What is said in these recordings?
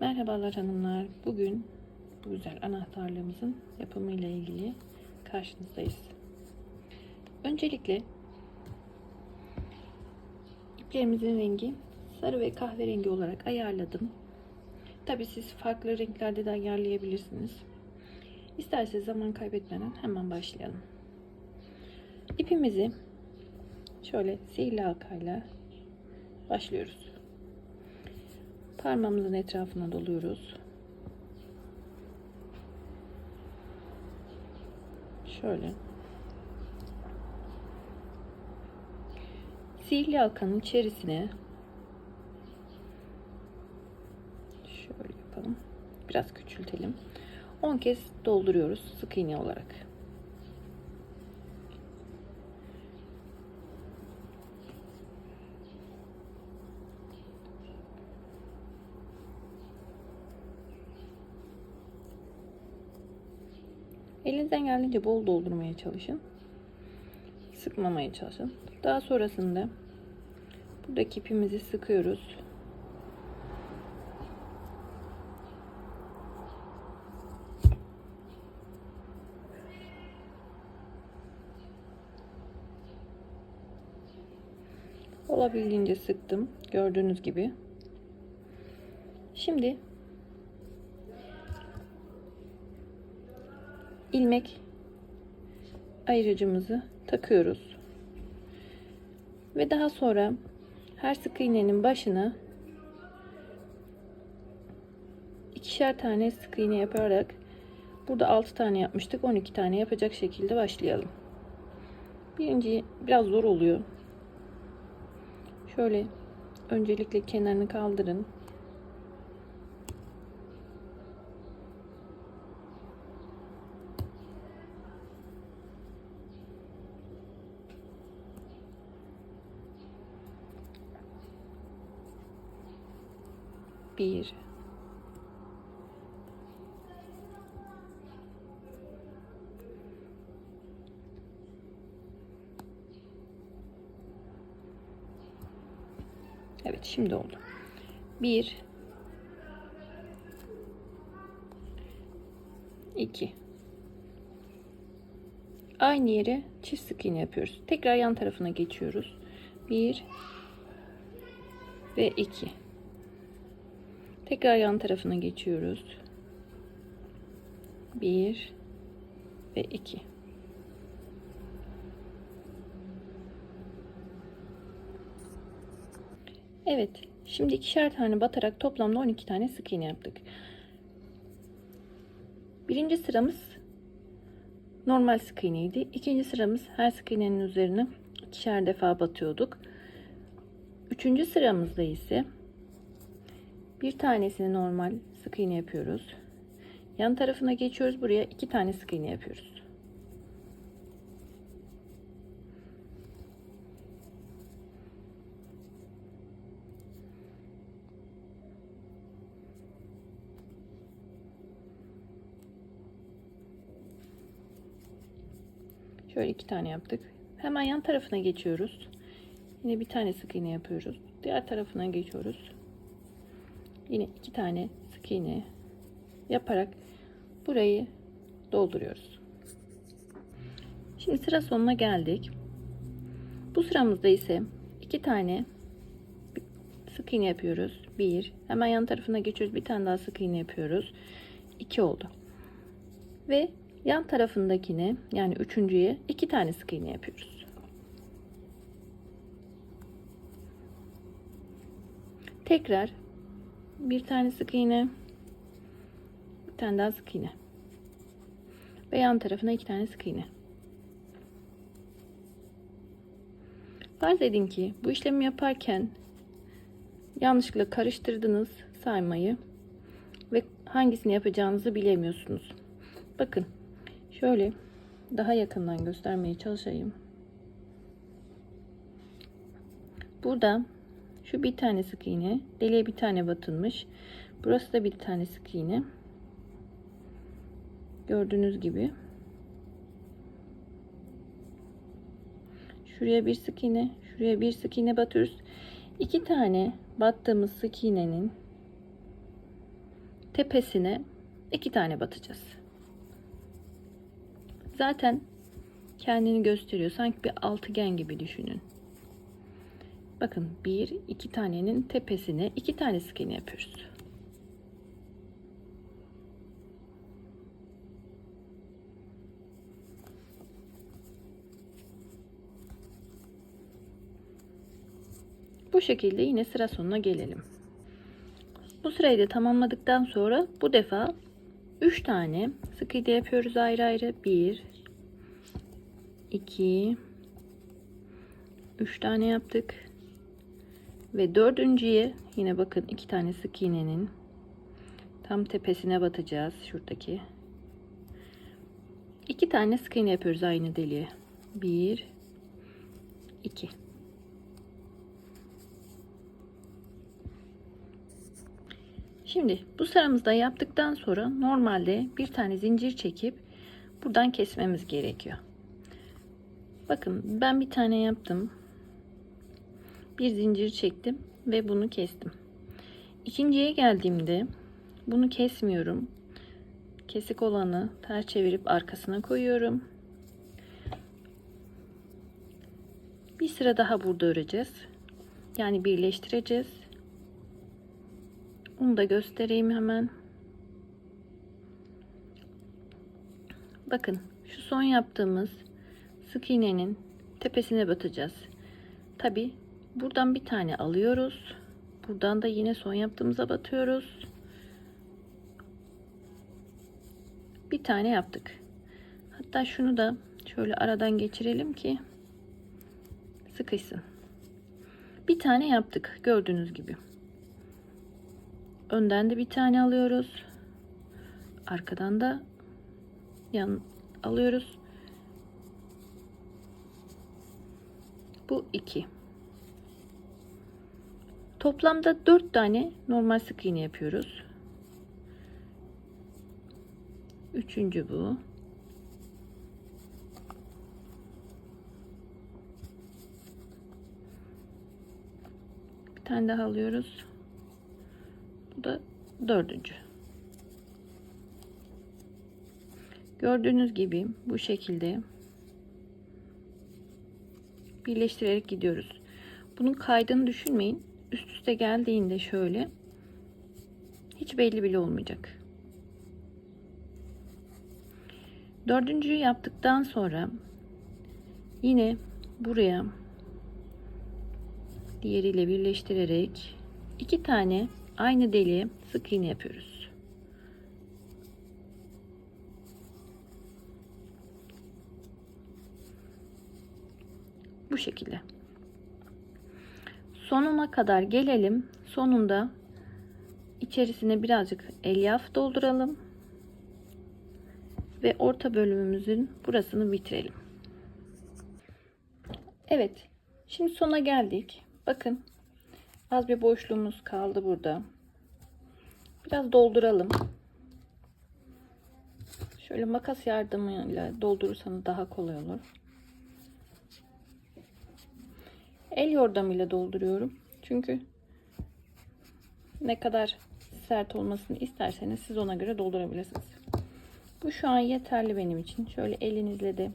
Merhabalar hanımlar. Bugün bu güzel anahtarlığımızın yapımıyla ilgili karşınızdayız. Öncelikle iplerimizin rengi sarı ve kahverengi olarak ayarladım. Tabi siz farklı renklerde de ayarlayabilirsiniz. İsterseniz zaman kaybetmeden hemen başlayalım. İpimizi şöyle sihirli halkayla başlıyoruz. Parmağımızın etrafına doluyoruz. Şöyle. Sihirli halkanın içerisine şöyle yapalım. Biraz küçültelim. 10 kez dolduruyoruz sık iğne olarak. Geldiğince bol doldurmaya çalışın. Sıkmamaya çalışın. Daha sonrasında buradaki ipimizi sıkıyoruz. Olabildiğince sıktım. Gördüğünüz gibi. Şimdi ilmek ayırıcımızı takıyoruz. Ve daha sonra her sık iğnenin başına ikişer tane sık iğne yaparak burada 6 tane yapmıştık. 12 tane yapacak şekilde başlayalım. Birinci biraz zor oluyor. Şöyle öncelikle kenarını kaldırın. Bir. Evet şimdi oldu. Bir. iki. Aynı yere çift sık iğne yapıyoruz. Tekrar yan tarafına geçiyoruz. Bir ve iki. Tekrar yan tarafına geçiyoruz. 1 ve 2. Evet. Şimdi ikişer tane batarak toplamda 12 tane sık iğne yaptık. Birinci sıramız normal sık iğneydi. İkinci sıramız her sık iğnenin üzerine ikişer defa batıyorduk. Üçüncü sıramızda ise bir tanesini normal sık iğne yapıyoruz. Yan tarafına geçiyoruz. Buraya iki tane sık iğne yapıyoruz. Şöyle iki tane yaptık. Hemen yan tarafına geçiyoruz. Yine bir tane sık iğne yapıyoruz. Diğer tarafına geçiyoruz. Yine iki tane sık iğne yaparak burayı dolduruyoruz. Şimdi sıra sonuna geldik. Bu sıramızda ise iki tane sık iğne yapıyoruz. Bir. Hemen yan tarafına geçiyoruz. Bir tane daha sık iğne yapıyoruz. İki oldu. Ve yan tarafındakine yani üçüncüye iki tane sık iğne yapıyoruz. Tekrar bir tane sık iğne. Bir tane daha sık iğne. Ve yan tarafına iki tane sık iğne. Farz edin ki bu işlemi yaparken yanlışlıkla karıştırdınız saymayı ve hangisini yapacağınızı bilemiyorsunuz. Bakın şöyle daha yakından göstermeye çalışayım. Burada şu bir tane sık iğne. Deliğe bir tane batılmış. Burası da bir tane sık iğne. Gördüğünüz gibi. Şuraya bir sık iğne. Şuraya bir sık iğne batıyoruz. İki tane battığımız sık iğnenin tepesine iki tane batacağız. Zaten kendini gösteriyor. Sanki bir altıgen gibi düşünün. Bakın bir iki tanenin tepesine iki tane iğne yapıyoruz. Bu şekilde yine sıra sonuna gelelim. Bu sırayı da tamamladıktan sonra bu defa 3 tane sık iğne yapıyoruz ayrı ayrı. 1 2 3 tane yaptık. Ve dördüncüye yine bakın iki tane sık iğnenin tam tepesine batacağız şuradaki. İki tane sık iğne yapıyoruz aynı deliğe. 1 2 Şimdi bu sıramızda yaptıktan sonra normalde bir tane zincir çekip buradan kesmemiz gerekiyor. Bakın ben bir tane yaptım. Bir zincir çektim ve bunu kestim. İkinciye geldiğimde bunu kesmiyorum. Kesik olanı ters çevirip arkasına koyuyorum. Bir sıra daha burada öreceğiz. Yani birleştireceğiz. Onu da göstereyim hemen. Bakın şu son yaptığımız sık iğnenin tepesine batacağız. Tabi buradan bir tane alıyoruz. Buradan da yine son yaptığımıza batıyoruz. Bir tane yaptık. Hatta şunu da şöyle aradan geçirelim ki sıkışsın. Bir tane yaptık gördüğünüz gibi. Önden de bir tane alıyoruz. Arkadan da yan alıyoruz. Bu iki. Toplamda dört tane normal sık iğne yapıyoruz. Üçüncü bu. Bir tane daha alıyoruz. Bu da dördüncü. Gördüğünüz gibi bu şekilde birleştirerek gidiyoruz. Bunun kaydını düşünmeyin. Üst üste geldiğinde şöyle hiç belli bile olmayacak. Dördüncüyü yaptıktan sonra yine buraya diğeriyle birleştirerek iki tane aynı deliğe sık iğne yapıyoruz. Bu şekilde. Sonuna kadar gelelim. Sonunda içerisine birazcık elyaf dolduralım. Ve orta bölümümüzün burasını bitirelim. Evet. Şimdi sona geldik. Bakın. Az bir boşluğumuz kaldı burada. Biraz dolduralım. Şöyle makas yardımıyla doldurursanız daha kolay olur. El yordamıyla dolduruyorum. Çünkü ne kadar sert olmasını isterseniz siz ona göre doldurabilirsiniz. Bu şu an yeterli benim için. Şöyle elinizle de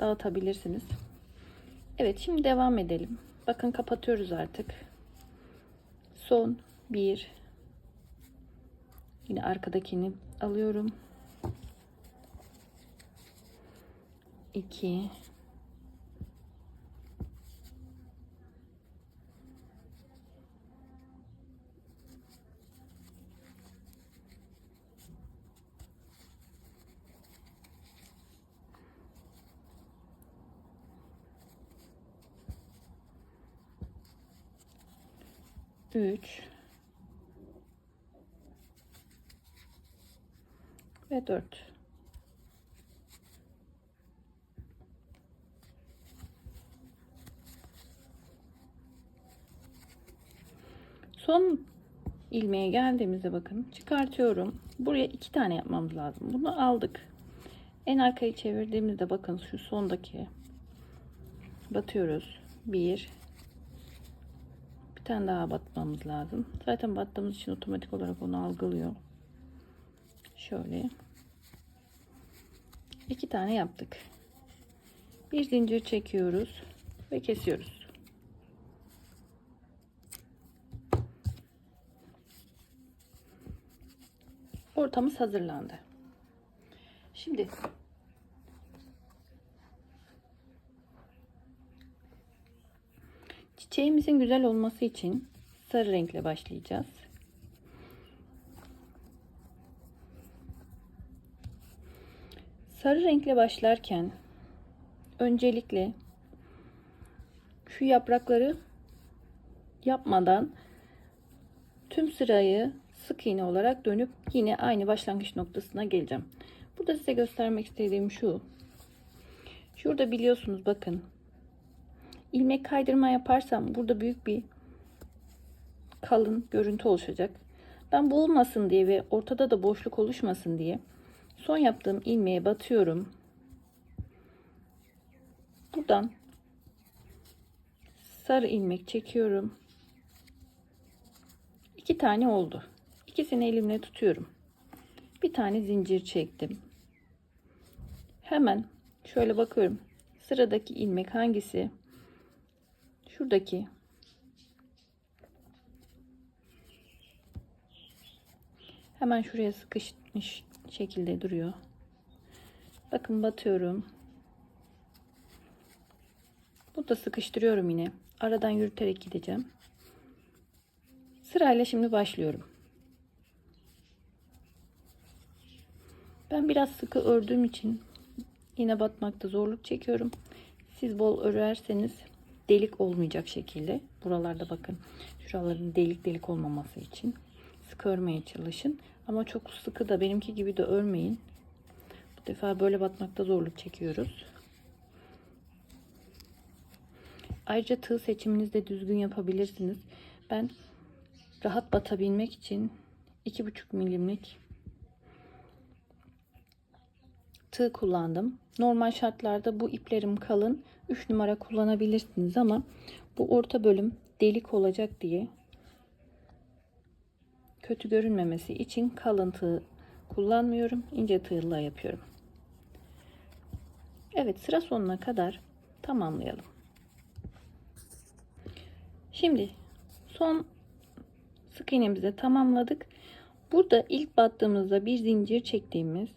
dağıtabilirsiniz. Evet şimdi devam edelim. Bakın kapatıyoruz artık. Son bir. Yine arkadakini alıyorum. 2 3 ve 4 son ilmeğe geldiğimizde bakın çıkartıyorum. Buraya iki tane yapmamız lazım. Bunu aldık. En arkayı çevirdiğimizde bakın şu sondaki batıyoruz. Bir bir tane daha batmamız lazım zaten battığımız için otomatik olarak onu algılıyor Şöyle. iki tane yaptık. Bir zincir çekiyoruz ve kesiyoruz. Ortamız hazırlandı. Şimdi çiçeğimizin güzel olması için sarı renkle başlayacağız. Sarı renkle başlarken öncelikle şu yaprakları yapmadan tüm sırayı sık iğne olarak dönüp yine aynı başlangıç noktasına geleceğim. Burada size göstermek istediğim şu. Şurada biliyorsunuz bakın. İlmek kaydırma yaparsam burada büyük bir kalın görüntü oluşacak. Ben bu olmasın diye ve ortada da boşluk oluşmasın diye son yaptığım ilmeğe batıyorum. Buradan sarı ilmek çekiyorum. İki tane oldu. İkisini elimle tutuyorum. Bir tane zincir çektim. Hemen şöyle bakıyorum. Sıradaki ilmek hangisi? Şuradaki. Hemen şuraya sıkışmış şekilde duruyor. Bakın batıyorum. Burada sıkıştırıyorum yine. Aradan yürüterek gideceğim. Sırayla şimdi başlıyorum. Ben biraz sıkı ördüğüm için yine batmakta zorluk çekiyorum. Siz bol örerseniz delik olmayacak şekilde. Buralarda bakın şuraların delik delik olmaması için sıkı örmeye çalışın. Ama çok sıkı da benimki gibi de örmeyin. Bu defa böyle batmakta zorluk çekiyoruz. Ayrıca tığ seçiminizi de düzgün yapabilirsiniz. Ben rahat batabilmek için 2,5 milimlik tığ kullandım. Normal şartlarda bu iplerim kalın. 3 numara kullanabilirsiniz ama bu orta bölüm delik olacak diye kötü görünmemesi için kalın tığ kullanmıyorum. ince tığla yapıyorum. Evet sıra sonuna kadar tamamlayalım. Şimdi son sık iğnemizi tamamladık. Burada ilk battığımızda bir zincir çektiğimiz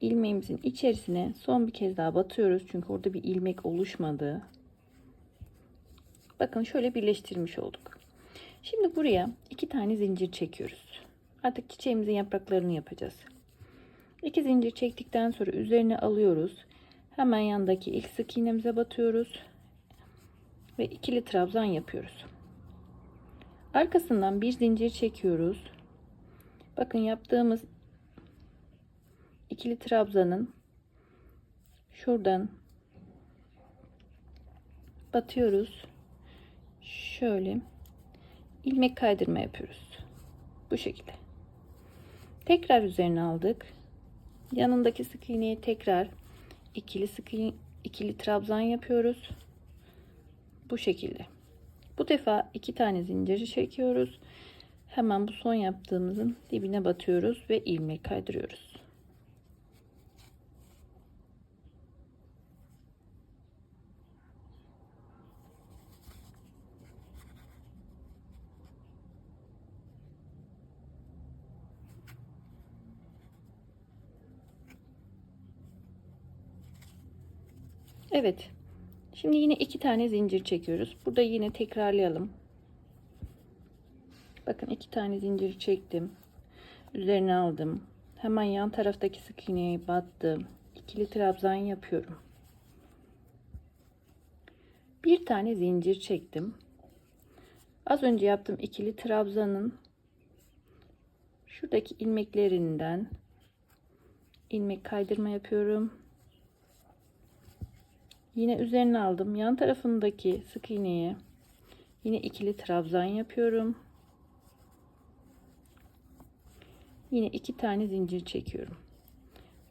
ilmeğimizin içerisine son bir kez daha batıyoruz. Çünkü orada bir ilmek oluşmadı. Bakın şöyle birleştirmiş olduk. Şimdi buraya iki tane zincir çekiyoruz. Artık çiçeğimizin yapraklarını yapacağız. İki zincir çektikten sonra üzerine alıyoruz. Hemen yandaki ilk sık iğnemize batıyoruz. Ve ikili trabzan yapıyoruz. Arkasından bir zincir çekiyoruz. Bakın yaptığımız ikili trabzanın şuradan batıyoruz. Şöyle ilmek kaydırma yapıyoruz. Bu şekilde. Tekrar üzerine aldık. Yanındaki sık iğneye tekrar ikili sık iğne, ikili trabzan yapıyoruz. Bu şekilde. Bu defa iki tane zinciri çekiyoruz. Hemen bu son yaptığımızın dibine batıyoruz ve ilmek kaydırıyoruz. Evet. Şimdi yine iki tane zincir çekiyoruz. Burada yine tekrarlayalım. Bakın iki tane zincir çektim. Üzerine aldım. Hemen yan taraftaki sık iğneye battım. İkili trabzan yapıyorum. Bir tane zincir çektim. Az önce yaptığım ikili trabzanın şuradaki ilmeklerinden ilmek kaydırma yapıyorum. Yine üzerine aldım. Yan tarafındaki sık iğneye yine ikili trabzan yapıyorum. Yine iki tane zincir çekiyorum.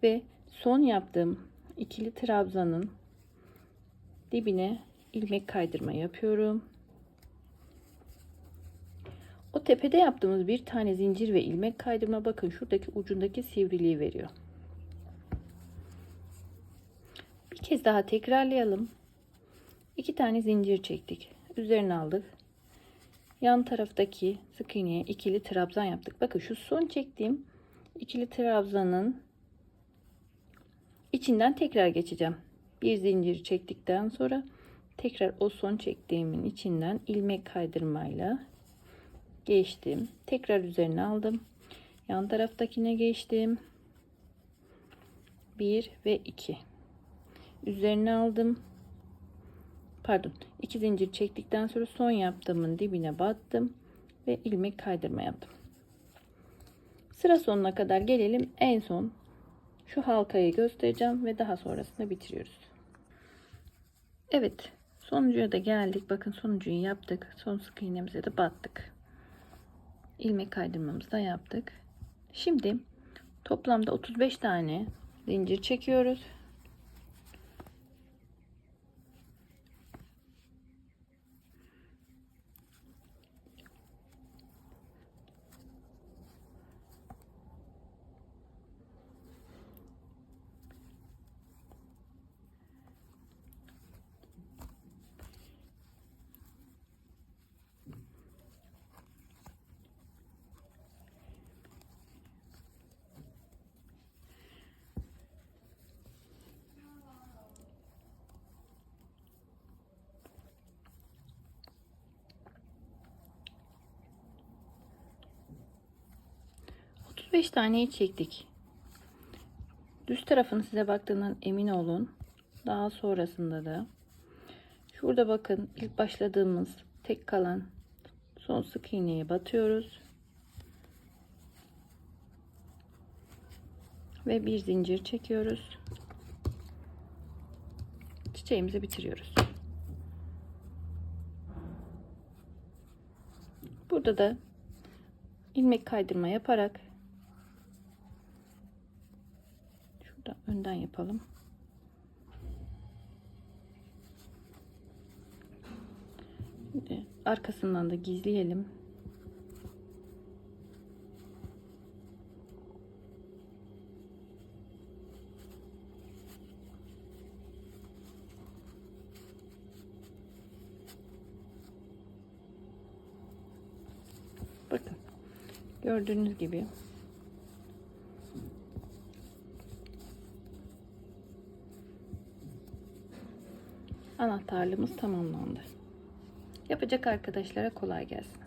Ve son yaptığım ikili trabzanın dibine ilmek kaydırma yapıyorum. O tepede yaptığımız bir tane zincir ve ilmek kaydırma bakın şuradaki ucundaki sivriliği veriyor. Bir kez daha tekrarlayalım. İki tane zincir çektik. Üzerine aldık. Yan taraftaki sık iğneye ikili trabzan yaptık. Bakın şu son çektiğim ikili trabzanın içinden tekrar geçeceğim. Bir zincir çektikten sonra tekrar o son çektiğimin içinden ilmek kaydırmayla geçtim. Tekrar üzerine aldım. Yan taraftakine geçtim. 1 ve 2. Üzerine aldım. Pardon. 2 zincir çektikten sonra son yaptığımın dibine battım ve ilmek kaydırma yaptım. Sıra sonuna kadar gelelim. En son şu halkayı göstereceğim ve daha sonrasında bitiriyoruz. Evet. Sonuncuya da geldik. Bakın sonuncuyu yaptık. Son sık iğnemize de battık. İlmek kaydırmamızı da yaptık. Şimdi toplamda 35 tane zincir çekiyoruz. Otuz beş taneyi çektik. Düz tarafın size baktığından emin olun. Daha sonrasında da şurada bakın ilk başladığımız tek kalan son sık iğneye batıyoruz. Ve bir zincir çekiyoruz. Çiçeğimizi bitiriyoruz. Burada da ilmek kaydırma yaparak şurada önden yapalım. Arkasından da gizleyelim. Bakın. Gördüğünüz gibi anahtarlığımız tamamlandı. Yapacak arkadaşlara kolay gelsin.